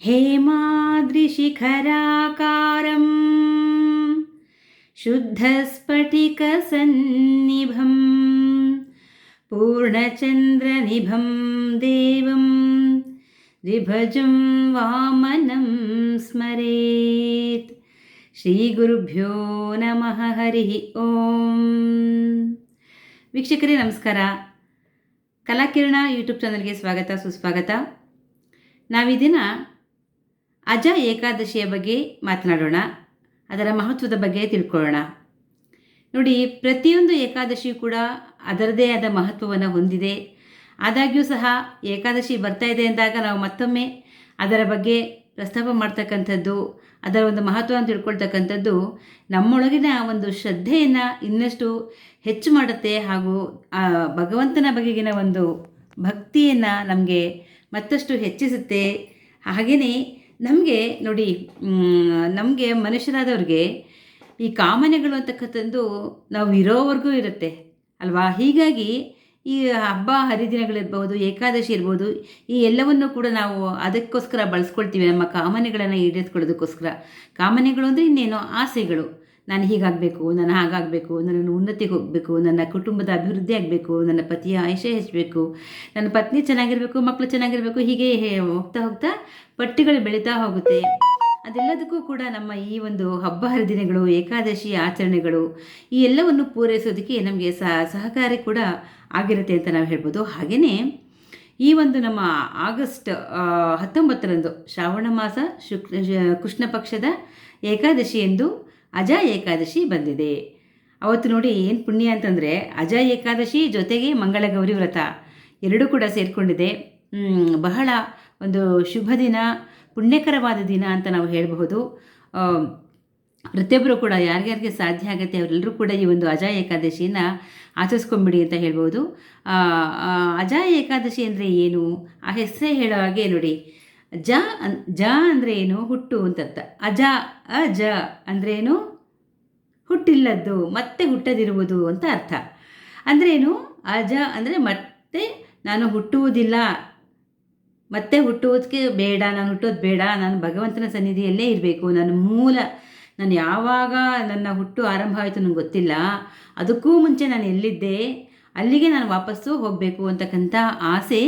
हेमाद्रिशिखराकारं शुद्धस्फटिकसन्निभं पूर्णचन्द्रनिभं देवं द्विभुजं वामनं स्मरेत् ಶ್ರೀಗುರುಭ್ಯೋ ನಮಃ ಹರಿ ಓಂ ವೀಕ್ಷಕರೇ ನಮಸ್ಕಾರ ಕಲಾಕಿರಣ ಯೂಟ್ಯೂಬ್ ಚಾನಲ್ಗೆ ಸ್ವಾಗತ ಸುಸ್ವಾಗತ ನಾವೀ ದಿನ ಅಜ ಏಕಾದಶಿಯ ಬಗ್ಗೆ ಮಾತನಾಡೋಣ. ಅದರ ಮಹತ್ವದ ಬಗ್ಗೆ ತಿಳ್ಕೊಳ್ಳೋಣ. ನೋಡಿ, ಪ್ರತಿಯೊಂದು ಏಕಾದಶಿಯು ಕೂಡ ಅದರದೇ ಆದ ಮಹತ್ವವನ್ನು ಹೊಂದಿದೆ. ಆದಾಗ್ಯೂ ಸಹ ಏಕಾದಶಿ ಬರ್ತಾ ಇದೆ ಅಂದಾಗ ನಾವು ಮತ್ತೊಮ್ಮೆ ಅದರ ಬಗ್ಗೆ ಪ್ರಸ್ತಾಪ ಮಾಡ್ತಕ್ಕಂಥದ್ದು, ಅದರ ಒಂದು ಮಹತ್ವವನ್ನು ತಿಳ್ಕೊಳ್ತಕ್ಕಂಥದ್ದು ನಮ್ಮೊಳಗಿನ ಒಂದು ಶ್ರದ್ಧೆಯನ್ನು ಇನ್ನಷ್ಟು ಹೆಚ್ಚು ಮಾಡುತ್ತೆ ಹಾಗೂ, ಆ, ಭಗವಂತನ ಬಗೆಗಿನ ಒಂದು ಭಕ್ತಿಯನ್ನು ನಮಗೆ ಮತ್ತಷ್ಟು ಹೆಚ್ಚಿಸುತ್ತೆ. ಹಾಗೆಯೇ ನಮಗೆ ನೋಡಿ ನಮಗೆ ಮನುಷ್ಯರಾದವ್ರಿಗೆ ಈ ಕಾಮನೆಗಳು ಅಂತಕ್ಕಂಥದ್ದು ನಾವು ಇರೋವರೆಗೂ ಇರುತ್ತೆ, ಅಲ್ವಾ? ಹೀಗಾಗಿ ಈ ಹಬ್ಬ ಹರಿದಿನಗಳಿರ್ಬೋದು ಏಕಾದಶಿ ಇರ್ಬೋದು, ಈ ಎಲ್ಲವನ್ನು ಕೂಡ ನಾವು ಅದಕ್ಕೋಸ್ಕರ ಬಳಸ್ಕೊಳ್ತೀವಿ, ನಮ್ಮ ಕಾಮನೆಗಳನ್ನು ಈಡೇರಿಸ್ಕೊಳ್ಳೋದಕ್ಕೋಸ್ಕರ. ಕಾಮನೆಗಳು ಅಂದರೆ ಇನ್ನೇನು? ಆಸೆಗಳು. ನಾನು ಹೀಗಾಗಬೇಕು, ನಾನು ಹಾಗಾಗಬೇಕು ನನ್ನ ಉನ್ನತಿಗೆ ಹೋಗಬೇಕು, ನನ್ನ ಕುಟುಂಬದ ಅಭಿವೃದ್ಧಿ ಆಗಬೇಕು, ನನ್ನ ಪತಿಯ ಆಯುಷ್ಯ ಹೆಚ್ಚಬೇಕು ನನ್ನ ಪತ್ನಿ ಚೆನ್ನಾಗಿರಬೇಕು ಮಕ್ಕಳು ಚೆನ್ನಾಗಿರಬೇಕು, ಹೀಗೆ ಹೋಗ್ತಾ ಹೋಗ್ತಾ ಪಟ್ಟಿಗಳು ಬೆಳೀತಾ ಹೋಗುತ್ತೆ. ಅದೆಲ್ಲದಕ್ಕೂ ಕೂಡ ನಮ್ಮ ಈ ಒಂದು ಹಬ್ಬ ಹರಿದಿನಗಳು ಏಕಾದಶಿ ಆಚರಣೆಗಳು, ಈ ಎಲ್ಲವನ್ನು ಪೂರೈಸೋದಕ್ಕೆ ನಮಗೆ ಸಹ ಸಹಕಾರಿ ಕೂಡ ಆಗಿರುತ್ತೆ ಅಂತ ನಾವು ಹೇಳ್ಬೋದು. ಹಾಗೆಯೇ ಈ ಒಂದು ನಮ್ಮ ಆಗಸ್ಟ್ ಹತ್ತೊಂಬತ್ತರಂದು ಶ್ರಾವಣ ಮಾಸ ಶುಕ್ಲ ಕೃಷ್ಣ ಪಕ್ಷದ ಏಕಾದಶಿ ಎಂದು ಅಜ ಏಕಾದಶಿ ಬಂದಿದೆ. ಅವತ್ತು ನೋಡಿ ಏನು ಪುಣ್ಯ ಅಂತಂದರೆ ಅಜ ಏಕಾದಶಿ ಜೊತೆಗೆ ಮಂಗಳಗೌರಿ ವ್ರತ ಎರಡೂ ಕೂಡ ಸೇರಿಕೊಂಡಿದೆ. ಬಹಳ ಒಂದು ಶುಭ ದಿನ, ಪುಣ್ಯಕರವಾದ ದಿನ ಅಂತ ನಾವು ಹೇಳಬಹುದು. ಪ್ರತಿಯೊಬ್ಬರು ಕೂಡ ಯಾರ್ಯಾರಿಗೆ ಸಾಧ್ಯ ಆಗುತ್ತೆ ಅವರೆಲ್ಲರೂ ಕೂಡ ಈ ಒಂದು ಅಜಾ ಏಕಾದಶಿಯನ್ನು ಆಚರಿಸ್ಕೊಂಬಿಡಿ ಅಂತ ಹೇಳ್ಬೋದು ಅಜಾ ಏಕಾದಶಿ ಅಂದರೆ ಏನು? ಆ ಹೆಸರೇ ಹೇಳೋ ಹಾಗೆ ನೋಡಿ. ಜ ಅನ್, ಜ ಅಂದರೆ ಏನು? ಹುಟ್ಟು ಅಂತರ್ಥ. ಅಜ ಅಜ ಏನು? ಹುಟ್ಟಿಲ್ಲದ್ದು, ಮತ್ತೆ ಹುಟ್ಟದಿರುವುದು ಅಂತ ಅರ್ಥ. ಅಂದ್ರೇನು ಅಜ ಅಂದರೆ ಮತ್ತೆ ನಾನು ಹುಟ್ಟುವುದಿಲ್ಲ. ಮತ್ತೆ ಹುಟ್ಟುವುದಕ್ಕೆ ಬೇಡ, ನಾನು ಹುಟ್ಟೋದು ಬೇಡ, ನಾನು ಭಗವಂತನ ಸನ್ನಿಧಿಯಲ್ಲೇ ಇರಬೇಕು. ನನ್ನ ಮೂಲ, ನಾನು ಯಾವಾಗ ನನ್ನ ಹುಟ್ಟು ಆರಂಭ ಆಯಿತು ನನಗೆ ಗೊತ್ತಿಲ್ಲ. ಅದಕ್ಕೂ ಮುಂಚೆ ನಾನು ಎಲ್ಲಿದ್ದೆ, ಅಲ್ಲಿಗೆ ನಾನು ವಾಪಸ್ಸು ಹೋಗಬೇಕು ಅಂತಕ್ಕಂಥ ಆಸೆ,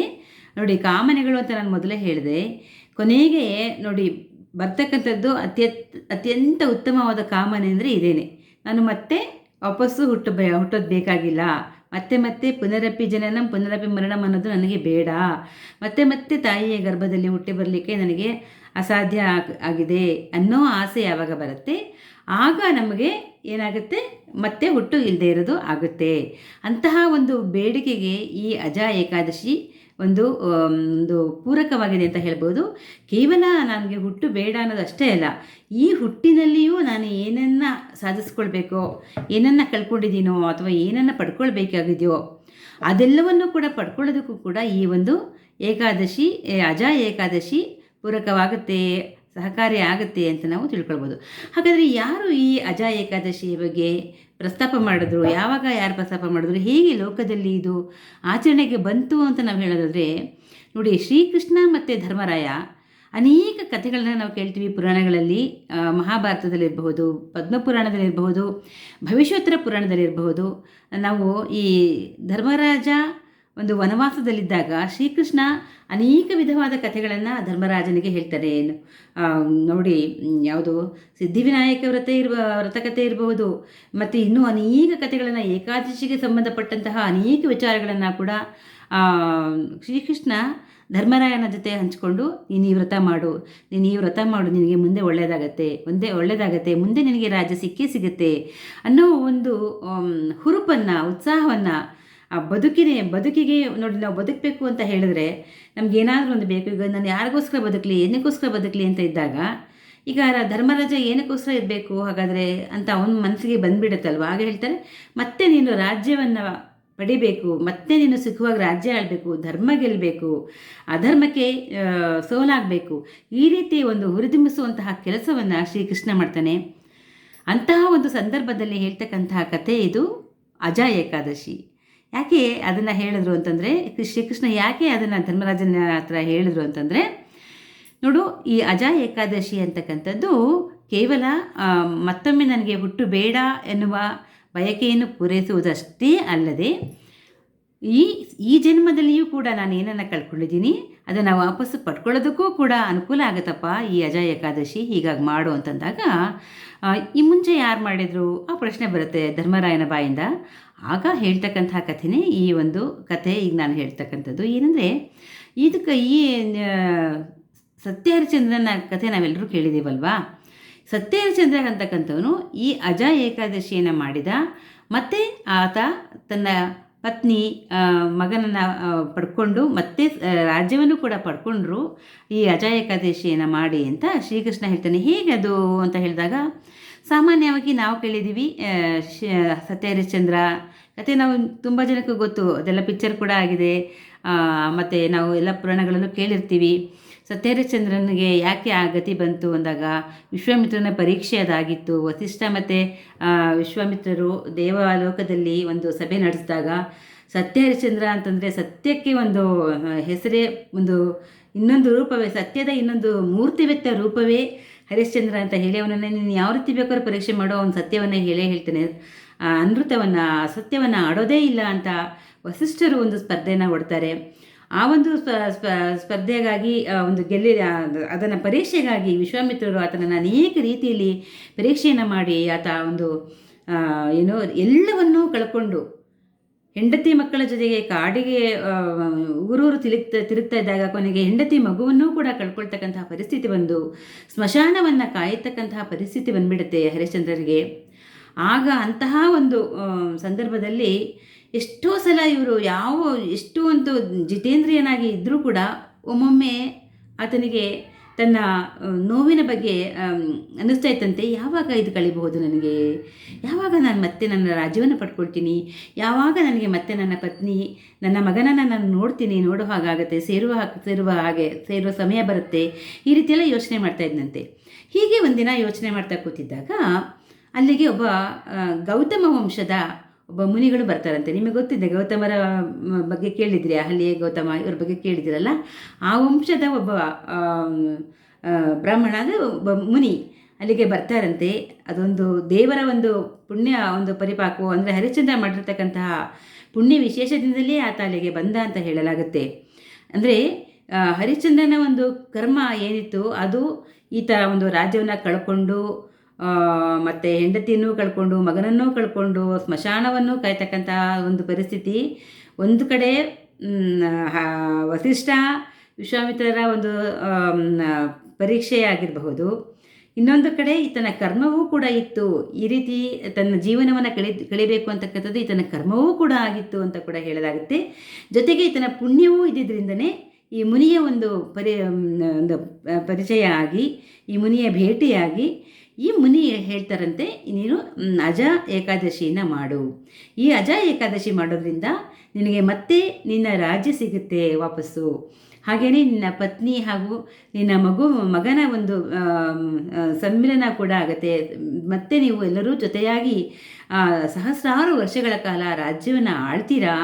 ನೋಡಿ ಕಾಮನೆಗಳು ಅಂತ ನಾನು ಮೊದಲೇ ಹೇಳಿದೆ. ಕೊನೆಗೆ ನೋಡಿ ಬರ್ತಕ್ಕಂಥದ್ದು ಅತ್ಯತ್, ಅತ್ಯಂತ ಉತ್ತಮವಾದ ಕಾಮನೆ ಅಂದರೆ ಇದೇನೆ. ನಾನು ಮತ್ತೆ ವಾಪಸ್ಸು ಹುಟ್ಟು ಬೇ, ಹುಟ್ಟೋದು ಬೇಕಾಗಿಲ್ಲ. ಮತ್ತೆ ಮತ್ತೆ ಪುನರಪಿ ಜನನಂ ಪುನರಪಿ ಮರಣಂ ಅನ್ನೋದು ನನಗೆ ಬೇಡ. ಮತ್ತೆ ಮತ್ತೆ ತಾಯಿಯ ಗರ್ಭದಲ್ಲಿ ಹುಟ್ಟಿ ಬರಲಿಕ್ಕೆ ನನಗೆ ಅಸಾಧ್ಯ ಆಗಿದೆ ಅನ್ನೋ ಆಸೆ ಯಾವಾಗ ಬರುತ್ತೆ? ಆಗ ನಮಗೆ ಏನಾಗುತ್ತೆ? ಮತ್ತೆ ಹುಟ್ಟು ಇಲ್ಲದೆ ಇರೋದು ಆಗುತ್ತೆ. ಅಂತಹ ಒಂದು ಬೇಡಿಕೆಗೆ ಈ ಅಜ ಏಕಾದಶಿ ಒಂದು ಒಂದು ಪೂರಕವಾಗಿದೆ ಅಂತ ಹೇಳ್ಬೋದು. ಕೇವಲ ನನಗೆ ಹುಟ್ಟು ಬೇಡ ಅನ್ನೋದು ಅಷ್ಟೇ ಅಲ್ಲ, ಈ ಹುಟ್ಟಿನಲ್ಲಿಯೂ ನಾನು ಏನನ್ನು ಸಾಧಿಸ್ಕೊಳ್ಬೇಕೋ, ಏನನ್ನು ಕಳ್ಕೊಂಡಿದ್ದೀನೋ ಅಥವಾ ಏನನ್ನು ಪಡ್ಕೊಳ್ಬೇಕಾಗಿದೆಯೋ, ಅದೆಲ್ಲವನ್ನು ಕೂಡ ಪಡ್ಕೊಳ್ಳೋದಕ್ಕೂ ಕೂಡ ಈ ಒಂದು ಏಕಾದಶಿ ಅಜ ಏಕಾದಶಿ ಪೂರಕವಾಗುತ್ತೆ. ಸಹಕಾರಿ ಆಗುತ್ತೆ ಅಂತ ನಾವು ತಿಳ್ಕೊಳ್ಬೋದು. ಹಾಗಾದರೆ ಯಾರು ಈ ಅಜಾ ಏಕಾದಶಿಯ ಬಗ್ಗೆ ಪ್ರಸ್ತಾಪ ಮಾಡಿದ್ರು? ಯಾವಾಗ ಯಾರು ಪ್ರಸ್ತಾಪ ಮಾಡಿದ್ರು? ಹೇಗೆ ಲೋಕದಲ್ಲಿ ಇದು ಆಚರಣೆಗೆ ಬಂತು ಅಂತ ನಾವು ಹೇಳೋದಾದರೆ, ನೋಡಿ ಶ್ರೀಕೃಷ್ಣ ಮತ್ತು ಧರ್ಮರಾಯ ಅನೇಕ ಕಥೆಗಳನ್ನ ನಾವು ಕೇಳ್ತೀವಿ ಪುರಾಣಗಳಲ್ಲಿ. ಮಹಾಭಾರತದಲ್ಲಿರಬಹುದು, ಪದ್ಮಪುರಾಣದಲ್ಲಿರಬಹುದು, ಭವಿಷ್ಯೋತ್ತರ ಪುರಾಣದಲ್ಲಿರಬಹುದು. ನಾವು ಈ ಧರ್ಮರಾಜ ಒಂದು ವನವಾಸದಲ್ಲಿದ್ದಾಗ ಶ್ರೀಕೃಷ್ಣ ಅನೇಕ ವಿಧವಾದ ಕಥೆಗಳನ್ನು ಧರ್ಮರಾಜನಿಗೆ ಹೇಳ್ತಾರೆ. ನೋಡಿ, ಯಾವುದು? ಸಿದ್ಧಿವಿನಾಯಕ ವ್ರತ ಇರುವ ವ್ರತಕತೆ ಇರಬಹುದು. ಮತ್ತು ಇನ್ನೂ ಅನೇಕ ಕಥೆಗಳನ್ನು ಏಕಾದಶಿಗೆ ಸಂಬಂಧಪಟ್ಟಂತಹ ಅನೇಕ ವಿಚಾರಗಳನ್ನು ಕೂಡ ಶ್ರೀಕೃಷ್ಣ ಧರ್ಮರಾಯನ ಜೊತೆ ಹಂಚಿಕೊಂಡು, ನೀನು ಈ ವ್ರತ ಮಾಡು, ನೀನು ಈ ವ್ರತ ಮಾಡು, ನಿನಗೆ ಮುಂದೆ ಒಳ್ಳೆಯದಾಗತ್ತೆ, ಒಂದೇ ಒಳ್ಳೆಯದಾಗತ್ತೆ, ಮುಂದೆ ನಿನಗೆ ರಾಜ್ಯ ಸಿಕ್ಕೇ ಸಿಗುತ್ತೆ ಅನ್ನೋ ಒಂದು ಹುರುಪನ್ನು, ಉತ್ಸಾಹವನ್ನು ಆ ಬದುಕಿನೇ, ಬದುಕಿಗೆ ನೋಡಿ ನಾವು ಬದುಕಬೇಕು ಅಂತ ಹೇಳಿದ್ರೆ ನಮ್ಗೆ ಏನಾದರೂ ಒಂದು ಬೇಕು. ಈಗ ನಾನು ಯಾರಿಗೋಸ್ಕರ ಬದುಕಲಿ ಏನಕ್ಕೋಸ್ಕರ ಬದುಕಲಿ ಅಂತ ಇದ್ದಾಗ, ಈಗ ಧರ್ಮರಾಜ ಏನಕ್ಕೋಸ್ಕರ ಇರಬೇಕು ಹಾಗಾದರೆ ಅಂತ ಅವನ ಮನಸ್ಸಿಗೆ ಬಂದುಬಿಡುತ್ತಲ್ವ? ಆಗ ಹೇಳ್ತಾರೆ, ಮತ್ತೆ ನೀನು ರಾಜ್ಯವನ್ನು ಪಡಿಬೇಕು, ಮತ್ತೆ ನೀನು ಸುಖವಾಗಿ ರಾಜ್ಯ ಆಳಬೇಕು, ಧರ್ಮ ಗೆಲ್ಲಬೇಕು ಅಧರ್ಮಕ್ಕೆ ಸೋಲಾಗಬೇಕು, ಈ ರೀತಿ ಒಂದು ಹುರಿದುಂಬಿಸುವಂತಹ ಕೆಲಸವನ್ನು ಶ್ರೀಕೃಷ್ಣ ಮಾಡ್ತಾನೆ. ಅಂತಹ ಒಂದು ಸಂದರ್ಭದಲ್ಲಿ ಹೇಳ್ತಕ್ಕಂತಹ ಕಥೆ ಇದು ಅಜಾ ಏಕಾದಶಿ. ಯಾಕೆ ಅದನ್ನು ಹೇಳಿದ್ರು ಅಂತಂದರೆ ಶ್ರೀಕೃಷ್ಣ ಯಾಕೆ ಅದನ್ನು ಧರ್ಮರಾಜನ ಹತ್ರ ಹೇಳಿದ್ರು ಅಂತಂದರೆ, ನೋಡು, ಈ ಅಜ ಏಕಾದಶಿ ಅಂತಕ್ಕಂಥದ್ದು ಕೇವಲ ಮತ್ತೊಮ್ಮೆ ನನಗೆ ಹುಟ್ಟು ಬೇಡ ಎನ್ನುವ ಬಯಕೆಯನ್ನು ಪೂರೈಸುವುದಷ್ಟೇ ಅಲ್ಲದೆ, ಈ ಈ ಜನ್ಮದಲ್ಲಿಯೂ ಕೂಡ ನಾನು ಏನನ್ನು ಕಳ್ಕೊಂಡಿದ್ದೀನಿ, ಅದನ್ನು ವಾಪಸ್ಸು ಪಡ್ಕೊಳ್ಳೋದಕ್ಕೂ ಕೂಡ ಅನುಕೂಲ ಆಗುತ್ತಪ್ಪ, ಈ ಅಜ ಏಕಾದಶಿ ಹೀಗಾಗಿ ಮಾಡು ಅಂತಂದಾಗ ಈ ಮುಂಚೆ ಯಾರು ಮಾಡಿದರು? ಆ ಪ್ರಶ್ನೆ ಬರುತ್ತೆ ಧರ್ಮರಾಯನ ಬಾಯಿಂದ. ಆಗ ಹೇಳ್ತಕ್ಕಂತಹ ಕಥೆನೇ ಈ ಒಂದು ಕಥೆ ಈಗ ನಾನು ಹೇಳ್ತಕ್ಕಂಥದ್ದು. ಏನಂದರೆ, ಇದಕ್ಕೆ ಈ ಸತ್ಯಹರಿಶ್ಚಂದ್ರನ ಕಥೆ ನಾವೆಲ್ಲರೂ ಕೇಳಿದ್ದೀವಲ್ವಾ ಸತ್ಯಹರಿಶ್ಚಂದ್ರ ಅಂತಕ್ಕಂಥವನು ಈ ಅಜ ಏಕಾದಶಿಯನ್ನು ಮಾಡಿದ, ಮತ್ತು ಆತ ತನ್ನ ಪತ್ನಿ ಮಗನನ್ನು ಪಡ್ಕೊಂಡು ಮತ್ತೆ ರಾಜ್ಯವನ್ನು ಕೂಡ ಪಡ್ಕೊಂಡ್ರು ಈ ಅಜ ಏಕಾದಶಿಯನ್ನು ಮಾಡಿ ಅಂತ ಶ್ರೀಕೃಷ್ಣ ಹೇಳ್ತಾನೆ. ಹೇಗೆ ಅದು ಅಂತ ಹೇಳಿದಾಗ, ಸಾಮಾನ್ಯವಾಗಿ ನಾವು ಕೇಳಿದ್ದೀವಿ ಸತ್ಯ ಹರಿಶ್ಚಂದ್ರ ಕತೆ ನಾವು ತುಂಬ ಜನಕ್ಕೂ ಗೊತ್ತು, ಅದೆಲ್ಲ ಪಿಕ್ಚರ್ ಕೂಡ ಆಗಿದೆ. ಮತ್ತು ನಾವು ಎಲ್ಲ ಪುರಾಣಗಳನ್ನು ಕೇಳಿರ್ತೀವಿ. ಸತ್ಯಹರಿಶ್ಚಂದ್ರನಿಗೆ ಯಾಕೆ ಆ ಗತಿ ಬಂತು ಅಂದಾಗ, ವಿಶ್ವಾಮಿತ್ರನ ಪರೀಕ್ಷೆ ಅದಾಗಿತ್ತು. ವಸಿಷ್ಠ ಮತ್ತು ವಿಶ್ವಾಮಿತ್ರರು ದೇವಲೋಕದಲ್ಲಿ ಒಂದು ಸಭೆ ನಡೆಸಿದಾಗ, ಸತ್ಯಹರಿಶ್ಚಂದ್ರ ಅಂತಂದರೆ ಸತ್ಯಕ್ಕೆ ಒಂದು ಹೆಸರೇ, ಒಂದು ಇನ್ನೊಂದು ರೂಪವೇ, ಸತ್ಯದ ಇನ್ನೊಂದು ಮೂರ್ತಿವೆತ್ತ ರೂಪವೇ ಹರಿಶ್ಚಂದ್ರ ಅಂತ ಹೇಳಿ ಅವನನ್ನು ನೀನು ಯಾವ ರೀತಿ ಬೇಕಾದ್ರೂ ಪರೀಕ್ಷೆ ಮಾಡೋ ಅವನ ಸತ್ಯವನ್ನು ಹೇಳೇ ಹೇಳ್ತಾನೆ. ಅನೃತವನ್ನು ಸತ್ಯವನ್ನು ಆಡೋದೇ ಇಲ್ಲ ಅಂತ ವಸಿಷ್ಠರು ಒಂದು ಸ್ಪರ್ಧೆನ ಹೊಡ್ತಾರೆ ಆ ಒಂದು ಸ್ಪ ಸ್ಪ ಸ್ಪರ್ಧೆಗಾಗಿ ಒಂದು ಗೆಲ್ಲಿ ಅದನ್ನು ಪರೀಕ್ಷೆಗಾಗಿ ವಿಶ್ವಾಮಿತ್ರರು ಆತನನ್ನು ಅನೇಕ ರೀತಿಯಲ್ಲಿ ಪರೀಕ್ಷೆಯನ್ನು ಮಾಡಿ ಆತ ಒಂದು ಏನೋ ಎಲ್ಲವನ್ನೂ ಕಳ್ಕೊಂಡು ಹೆಂಡತಿ ಮಕ್ಕಳ ಜೊತೆಗೆ ಕಾಡಿಗೆ ಆ, ಊರೂರು ತಿರುಗ್ತಾ ತಿರುಗ್ತಾ ಇದ್ದಾಗ ಕೊನೆಗೆ ಹೆಂಡತಿ ಮಗುವನ್ನೂ ಕೂಡ ಕಳ್ಕೊಳ್ತಕ್ಕಂತಹ ಪರಿಸ್ಥಿತಿ ಬಂದು ಸ್ಮಶಾನವನ್ನು ಕಾಯತಕ್ಕಂತಹ ಪರಿಸ್ಥಿತಿ ಬಂದ್ಬಿಡುತ್ತೆ ಹರಿಶ್ಚಂದ್ರರಿಗೆ. ಆಗ ಅಂತಹ ಒಂದು ಸಂದರ್ಭದಲ್ಲಿ ಎಷ್ಟೋ ಸಲ ಇವರು ಯಾವ, ಎಷ್ಟು ಒಂದು ಜಿತೇಂದ್ರಿಯನಾಗಿ ಇದ್ದರೂ ಕೂಡ ಒಮ್ಮೊಮ್ಮೆ ಆತನಿಗೆ ತನ್ನ ನೋವಿನ ಬಗ್ಗೆ ಅನ್ನಿಸ್ತಾ ಇತ್ತಂತೆ, ಯಾವಾಗ ಇದು ಕಳಿಬಹುದು ನನಗೆ? ಯಾವಾಗ ನಾನು ಮತ್ತೆ ನನ್ನ ರಾಜ್ಯವನ್ನು ಪಡ್ಕೊಳ್ತೀನಿ? ಯಾವಾಗ ನನಗೆ ಮತ್ತೆ ನನ್ನ ಪತ್ನಿ, ನನ್ನ ಮಗನನ್ನು ನಾನು ನೋಡ್ತೀನಿ? ನೋಡೋ ಹಾಗಾಗತ್ತೆ, ಸೇರುವ ಸೇರುವ ಹಾಗೆ, ಸೇರುವ ಸಮಯ ಬರುತ್ತೆ. ಈ ರೀತಿಯೆಲ್ಲ ಯೋಚನೆ ಮಾಡ್ತಾ ಇದ್ದಂತೆ ಹೀಗೆ ಒಂದಿನ ಯೋಚನೆ ಮಾಡ್ತಾ ಕೂತಿದ್ದಾಗ ಅಲ್ಲಿಗೆ ಒಬ್ಬ ಗೌತಮ ವಂಶದ ಒಬ್ಬ ಮುನಿಗಳು ಬರ್ತಾರಂತೆ. ನಿಮಗೆ ಗೊತ್ತಿದೆ, ಗೌತಮರ ಬಗ್ಗೆ ಕೇಳಿದ್ರಿ ಅಲ್ಲಿ ಗೌತಮ ಇವ್ರ ಬಗ್ಗೆ ಕೇಳಿದಿರಲ್ಲ ಆ ವಂಶದ ಒಬ್ಬ ಬ್ರಾಹ್ಮಣ ಅಂದರೆ ಒಬ್ಬ ಮುನಿ ಅಲ್ಲಿಗೆ ಬರ್ತಾರಂತೆ. ಅದೊಂದು ದೇವರ ಒಂದು ಪುಣ್ಯ, ಒಂದು ಪರಿಪಾಕು. ಅಂದರೆ ಹರಿಶ್ಚಂದ್ರ ಮಾಡಿರ್ತಕ್ಕಂತಹ ಪುಣ್ಯ ವಿಶೇಷದಿಂದಲೇ ಆತ ಅಲ್ಲಿಗೆ ಬಂದ ಅಂತ ಹೇಳಲಾಗುತ್ತೆ. ಅಂದರೆ ಹರಿಶ್ಚಂದ್ರನ ಒಂದು ಕರ್ಮ ಏನಿತ್ತು, ಅದು ಈತ ಒಂದು ರಾಜ್ಯವನ್ನು ಕಳ್ಕೊಂಡು ಮತ್ತೆ ಹೆಂಡತಿಯನ್ನು ಕಳ್ಕೊಂಡು, ಮಗನನ್ನು ಕಳ್ಕೊಂಡು, ಸ್ಮಶಾನವನ್ನು ಕಾಯ್ತಕ್ಕಂತಹ ಒಂದು ಪರಿಸ್ಥಿತಿ. ಒಂದು ಕಡೆ ವಸಿಷ್ಠ ವಿಶ್ವಾಮಿತ್ರರ ಒಂದು ಪರೀಕ್ಷೆಯಾಗಿರಬಹುದು. ಇನ್ನೊಂದು ಕಡೆ ಈತನ ಕರ್ಮವೂ ಕೂಡ ಇತ್ತು. ಈ ರೀತಿ ತನ್ನ ಜೀವನವನ್ನು ಕಳಿ, ಕಳಿಬೇಕು ಅಂತಕ್ಕಂಥದ್ದು ಈತನ ಕರ್ಮವೂ ಕೂಡ ಆಗಿತ್ತು ಅಂತ ಕೂಡ ಹೇಳಲಾಗುತ್ತೆ. ಜೊತೆಗೆ ಈತನ ಪುಣ್ಯವೂ ಇದ್ದಿದ್ದರಿಂದನೇ ಈ ಮುನಿಯ ಒಂದು ಪರಿ ಒಂದು ಪರಿಚಯ ಆಗಿ, ಈ ಮುನಿಯ ಭೇಟಿಯಾಗಿ ಈ ಮುನಿ ಹೇಳ್ತಾರಂತೆ, ನೀನು ಅಜ ಏಕಾದಶಿಯನ್ನು ಮಾಡು. ಈ ಅಜ ಏಕಾದಶಿ ಮಾಡೋದ್ರಿಂದ ನಿನಗೆ ಮತ್ತೆ ನಿನ್ನ ರಾಜ್ಯ ಸಿಗುತ್ತೆ ವಾಪಸ್ಸು. ಹಾಗೆಯೇ ನಿನ್ನ ಪತ್ನಿ ಹಾಗೂ ನಿನ್ನ ಮಗು, ಮಗನ ಒಂದು ಸಮ್ಮಿಲನ ಕೂಡ ಆಗುತ್ತೆ. ಮತ್ತೆ ನೀವು ಎಲ್ಲರೂ ಜೊತೆಯಾಗಿ ಸಹಸ್ರಾರು ವರ್ಷಗಳ ಕಾಲ ರಾಜ್ಯವನ್ನು ಆಳ್ತೀರಾ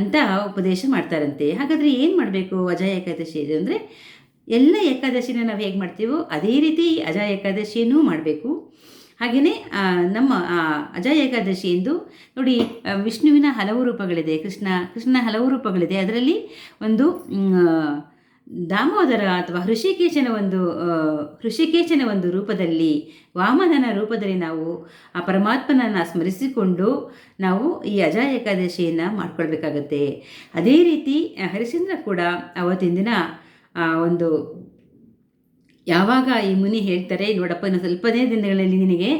ಅಂತ ಉಪದೇಶ ಮಾಡ್ತಾರಂತೆ. ಹಾಗಾದರೆ ಏನು ಮಾಡಬೇಕು ಅಜಯ ಏಕಾದಶಿ ಅಂದರೆ ಎಲ್ಲ ಏಕಾದಶಿನ ನಾವು ಹೇಗೆ ಮಾಡ್ತೀವೋ ಅದೇ ರೀತಿ ಅಜ ಏಕಾದಶಿಯನ್ನು ಮಾಡಬೇಕು. ಹಾಗೆಯೇ ನಮ್ಮ ಆ, ಅಜ ಏಕಾದಶಿ ಎಂದು ನೋಡಿ ವಿಷ್ಣುವಿನ ಹಲವು ರೂಪಗಳಿದೆ ಕೃಷ್ಣ ಕೃಷ್ಣನ ಹಲವು ರೂಪಗಳಿದೆ. ಅದರಲ್ಲಿ ಒಂದು ದಾಮೋದರ ಅಥವಾ ಹೃಷಿಕೇಶನ ಒಂದು ಹೃಷಿಕೇಶನ ಒಂದು ರೂಪದಲ್ಲಿ ವಾಮನನ ರೂಪದಲ್ಲಿ ನಾವು ಆ ಪರಮಾತ್ಮನನ್ನು ಸ್ಮರಿಸಿಕೊಂಡು ನಾವು ಈ ಅಜ ಏಕಾದಶಿಯನ್ನು ಮಾಡ್ಕೊಳ್ಬೇಕಾಗತ್ತೆ. ಅದೇ ರೀತಿ ಹರಿಶ್ಚಂದ್ರ ಕೂಡ ಅವತ್ತಿನ ದಿನ ಒಂದು ಯಾವಾಗ ಈ ಮುನಿ ಹೇಳ್ತಾರೆ ನೋಡಪ್ಪ ಇನ್ನು ಸ್ವಲ್ಪನೇ ದಿನಗಳಲ್ಲಿ ನಿನಗೆ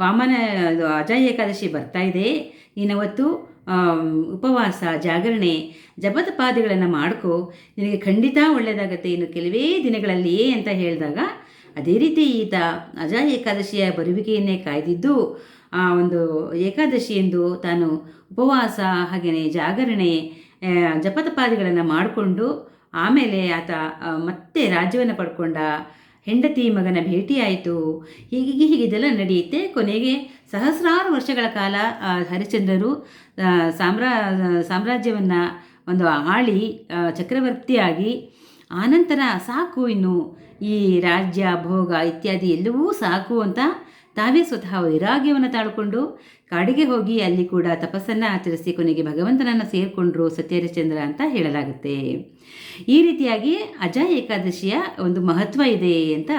ವಾಮನ ಅದು ಅಜ ಏಕಾದಶಿ ಬರ್ತಾ ಇದೆ. ನೀನವತ್ತು ಉಪವಾಸ, ಜಾಗರಣೆ ಜಪತಪಾದಿಗಳನ್ನು ಮಾಡ್ಕೋ. ನಿನಗೆ ಖಂಡಿತ ಒಳ್ಳೆಯದಾಗತ್ತೆ. ಇನ್ನು ಕೆಲವೇ ದಿನಗಳಲ್ಲಿಯೇ ಅಂತ ಹೇಳಿದಾಗ, ಅದೇ ರೀತಿ ಈತ ಅಜಾಯ ಏಕಾದಶಿಯ ಬರುವಿಕೆಯನ್ನೇ ಕಾಯ್ದಿದ್ದು, ಆ ಒಂದು ಏಕಾದಶಿ ಎಂದು ತಾನು ಉಪವಾಸ, ಹಾಗೆಯೇ ಜಾಗರಣೆ ಜಪದ ಜಪತಪಾದಿಗಳನ್ನು ಮಾಡಿಕೊಂಡು ಆಮೇಲೆ ಆತ ಮತ್ತೆ ರಾಜ್ಯವನ್ನು ಪಡ್ಕೊಂಡ ಹೆಂಡತಿ ಮಗನ ಭೇಟಿಯಾಯಿತು. ಹೀಗೆ ಹೀಗೆ ಇದೆಲ್ಲ ನಡೆಯುತ್ತೆ. ಕೊನೆಗೆ ಸಹಸ್ರಾರು ವರ್ಷಗಳ ಕಾಲ ಹರಿಶ್ಚಂದ್ರರು ಸಾಮ್ರಾ ಸಾಮ್ರಾಜ್ಯವನ್ನು ಒಂದು ಆಳಿ ಚಕ್ರವರ್ತಿಯಾಗಿ ಆನಂತರ ಸಾಕು ಇನ್ನು ಈ ರಾಜ್ಯ, ಭೋಗ ಇತ್ಯಾದಿ ಎಲ್ಲವೂ ಸಾಕು ಅಂತ ತಾವೇ ಸ್ವತಃ ವೈರಾಗ್ಯವನ್ನು ತಾಳ್ಕೊಂಡು ಕಾಡಿಗೆ ಹೋಗಿ ಅಲ್ಲಿ ಕೂಡ ತಪಸ್ಸನ್ನು ಆಚರಿಸಿ ಕೊನೆಗೆ ಭಗವಂತನನ್ನು ಸೇರಿಕೊಂಡ್ರು ಸತ್ಯಹರಿಶ್ಚಂದ್ರ ಅಂತ ಹೇಳಲಾಗುತ್ತೆ. ಈ ರೀತಿಯಾಗಿ ಅಜ ಏಕಾದಶಿಯ ಒಂದು ಮಹತ್ವ ಇದೆ ಅಂತ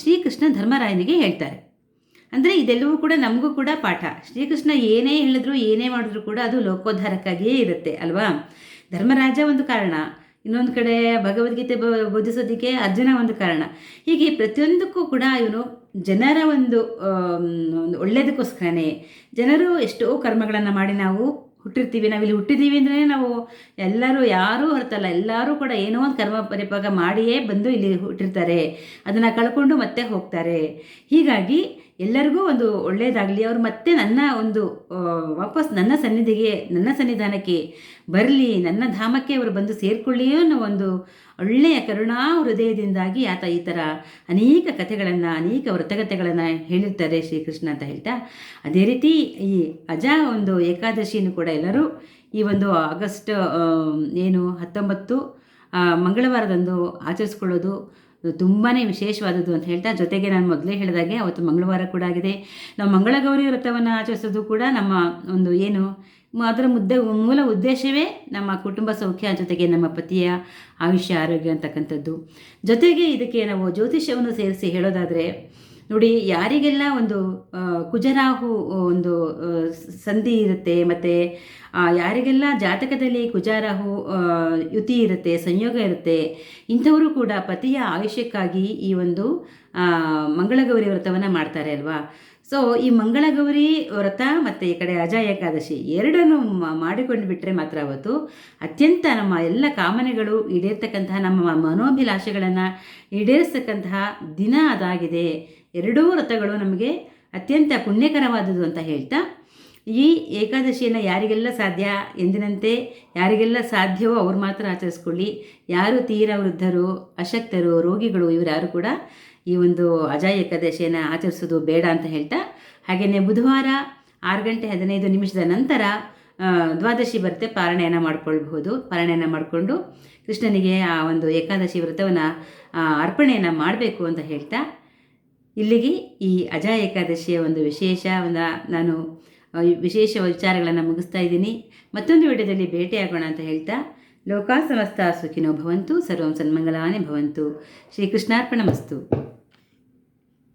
ಶ್ರೀಕೃಷ್ಣ ಧರ್ಮರಾಯನಿಗೆ ಹೇಳ್ತಾರೆ. ಅಂದರೆ ಇದೆಲ್ಲವೂ ಕೂಡ ನಮಗೂ ಕೂಡ ಪಾಠ. ಶ್ರೀಕೃಷ್ಣ ಏನೇ ಹೇಳಿದ್ರು, ಏನೇ ಮಾಡಿದ್ರು ಕೂಡ ಅದು ಲೋಕೋದ್ಧಾರಕ್ಕಾಗಿಯೇ ಇರುತ್ತೆ, ಅಲ್ವಾ? ಧರ್ಮರಾಜ ಒಂದು ಕಾರಣ. ಇನ್ನೊಂದು ಕಡೆ ಭಗವದ್ಗೀತೆ ಬೋಧಿಸೋದಕ್ಕೆ ಅರ್ಜುನ ಒಂದು ಕಾರಣ. ಹೀಗೆ ಪ್ರತಿಯೊಂದಕ್ಕೂ ಕೂಡ ಇವನು ಜನರ ಒಂದು ಒಂದು ಒಳ್ಳೆಯದಕ್ಕೋಸ್ಕರನೇ ಜನರು ಎಷ್ಟೋ ಕರ್ಮಗಳನ್ನು ಮಾಡಿ ನಾವು ಹುಟ್ಟಿರ್ತೀವಿ. ನಾವಿಲ್ಲಿ ಹುಟ್ಟಿದ್ದೀವಿ ಅಂದರೆ ನಾವು ಎಲ್ಲರೂ ಯಾರೂ ಹೊರತಲ್ಲ, ಎಲ್ಲರೂ ಕೂಡ ಏನೋ ಒಂದು ಕರ್ಮ ಪರಿಪಾಗ ಮಾಡಿಯೇ ಬಂದು ಇಲ್ಲಿ ಹುಟ್ಟಿರ್ತಾರೆ. ಅದನ್ನು ಕಳ್ಕೊಂಡು ಮತ್ತೆ ಹೋಗ್ತಾರೆ. ಹೀಗಾಗಿ ಎಲ್ಲರಿಗೂ ಒಂದು ಒಳ್ಳೆಯದಾಗಲಿ ಅವರು ಮತ್ತೆ ನನ್ನ ಒಂದು ವಾಪಸ್ ನನ್ನ ಸನ್ನಿಧಿಗೆ, ನನ್ನ ಸನ್ನಿಧಾನಕ್ಕೆ ಬರಲಿ, ನನ್ನ ಧಾಮಕ್ಕೆ ಅವರು ಬಂದು ಸೇರಿಕೊಳ್ಳಿ ಅನ್ನೋ ಒಂದು ಒಳ್ಳೆಯ ಕರುಣಾ ಹೃದಯದಿಂದಾಗಿ ಆತ ಈ ಥರ ಅನೇಕ ಕಥೆಗಳನ್ನು, ಅನೇಕ ವ್ರತಕಥೆಗಳನ್ನು ಹೇಳಿರ್ತಾರೆ ಶ್ರೀಕೃಷ್ಣ ಅಂತ ಹೇಳ್ತಾ. ಅದೇ ರೀತಿ ಈ ಅಜ ಒಂದು ಏಕಾದಶಿಯನ್ನು ಕೂಡ ಎಲ್ಲರೂ ಈ ಒಂದು ಆಗಸ್ಟ್ ಏನು ಹತ್ತೊಂಬತ್ತು ಮಂಗಳವಾರದಂದು ಆಚರಿಸ್ಕೊಳ್ಳೋದು ತುಂಬಾ ವಿಶೇಷವಾದದ್ದು ಅಂತ ಹೇಳ್ತಾ ಜೊತೆಗೆ ನಾನು ಮೊದಲೇ ಹೇಳಿದಾಗೆ ಅವತ್ತು ಮಂಗಳವಾರ ಕೂಡ ಆಗಿದೆ. ನಾವು ಮಂಗಳಗೌರಿ ವ್ರತವನ್ನು ಆಚರಿಸೋದು ಕೂಡ ನಮ್ಮ ಒಂದು ಏನು ಅದರ ಮುದ್ದೆ, ಮೂಲ ಉದ್ದೇಶವೇ ನಮ್ಮ ಕುಟುಂಬ ಸೌಖ್ಯ ಜೊತೆಗೆ ನಮ್ಮ ಪತಿಯ ಆಯುಷ್ಯ, ಆರೋಗ್ಯ ಅಂತಕ್ಕಂಥದ್ದು. ಜೊತೆಗೆ ಇದಕ್ಕೆ ನಾವು ಜ್ಯೋತಿಷ್ಯವನ್ನು ಸೇರಿಸಿ ಹೇಳೋದಾದರೆ, ನೋಡಿ, ಯಾರಿಗೆಲ್ಲ ಒಂದು ಕುಜರಾಹು ಒಂದು ಸಂಧಿ ಇರುತ್ತೆ, ಮತ್ತು ಯಾರಿಗೆಲ್ಲ ಜಾತಕದಲ್ಲಿ ಕುಜಾರಾಹು ಯುತಿ ಇರುತ್ತೆ, ಸಂಯೋಗ ಇರುತ್ತೆ, ಇಂಥವರು ಕೂಡ ಪತಿಯ ಆಯುಷ್ಯಕ್ಕಾಗಿ ಈ ಒಂದು ಮಂಗಳಗೌರಿ ವ್ರತವನ್ನು ಮಾಡ್ತಾರೆ ಅಲ್ವಾ? ಸೊ ಈ ಮಂಗಳಗೌರಿ ವ್ರತ ಮತ್ತು ಈ ಕಡೆ ಅಜಯ ಏಕಾದಶಿ ಎರಡನ್ನು ಮಾಡಿಕೊಂಡು ಬಿಟ್ಟರೆ ಮಾತ್ರ ಅವತ್ತು ಅತ್ಯಂತ ನಮ್ಮ ಎಲ್ಲ ಕಾಮನೆಗಳು ಈಡೇರ್ತಕ್ಕಂತಹ ನಮ್ಮ ಮನೋಭಿಲಾಷೆಗಳನ್ನು ಈಡೇರಿಸ್ತಕ್ಕಂತಹ ದಿನ ಅದಾಗಿದೆ. ಎರಡೂ ವ್ರತಗಳು ನಮಗೆ ಅತ್ಯಂತ ಪುಣ್ಯಕರವಾದುದು ಅಂತ ಹೇಳ್ತಾ ಈ ಏಕಾದಶಿಯನ್ನು ಯಾರಿಗೆಲ್ಲ ಸಾಧ್ಯ ಎಂದಿನಂತೆ ಯಾರಿಗೆಲ್ಲ ಸಾಧ್ಯವೋ ಅವ್ರು ಮಾತ್ರ ಆಚರಿಸ್ಕೊಳ್ಳಿ. ಯಾರು ತೀರ ವೃದ್ಧರು, ಅಶಕ್ತರು, ರೋಗಿಗಳು ಇವರ್ಯಾರು ಕೂಡ ಈ ಒಂದು ಅಜಾಯ ಏಕಾದಶಿಯನ್ನು ಆಚರಿಸೋದು ಬೇಡ ಅಂತ ಹೇಳ್ತಾ, ಹಾಗೆಯೇ ಬುಧವಾರ ಆರು ಗಂಟೆ ಹದಿನೈದು ನಿಮಿಷದ ನಂತರ ದ್ವಾದಶಿ ಬರುತ್ತೆ ಪಾರಣೆಯನ್ನು ಮಾಡ್ಕೊಳ್ಬಹುದು. ಪಾರಣೆಯನ್ನು ಮಾಡಿಕೊಂಡು ಕೃಷ್ಣನಿಗೆ ಆ ಒಂದು ಏಕಾದಶಿ ವ್ರತವನ್ನು ಅರ್ಪಣೆಯನ್ನು ಮಾಡಬೇಕು ಅಂತ ಹೇಳ್ತಾ, ಇಲ್ಲಿಗೆ ಈ ಅಜಾ ಏಕಾದಶಿಯ ಒಂದು ವಿಶೇಷ ಒಂದು ನಾನು ವಿಶೇಷ ವಿಚಾರಗಳನ್ನು ಮುಗಿಸ್ತಾ ಇದ್ದೀನಿ. ಮತ್ತೊಂದು ವಿಡಿಯೋದಲ್ಲಿ ಭೇಟಿಯಾಗೋಣ ಅಂತ ಹೇಳ್ತಾ ಲೋಕಾ ಸಮಸ್ತ ಸುಖಿನೋ ಭವಂತು, ಸರ್ವಂ ಸನ್ಮಂಗಲಾನೇ ಭವಂತು. ಶ್ರೀಕೃಷ್ಣಾರ್ಪಣ ಮಸ್ತು.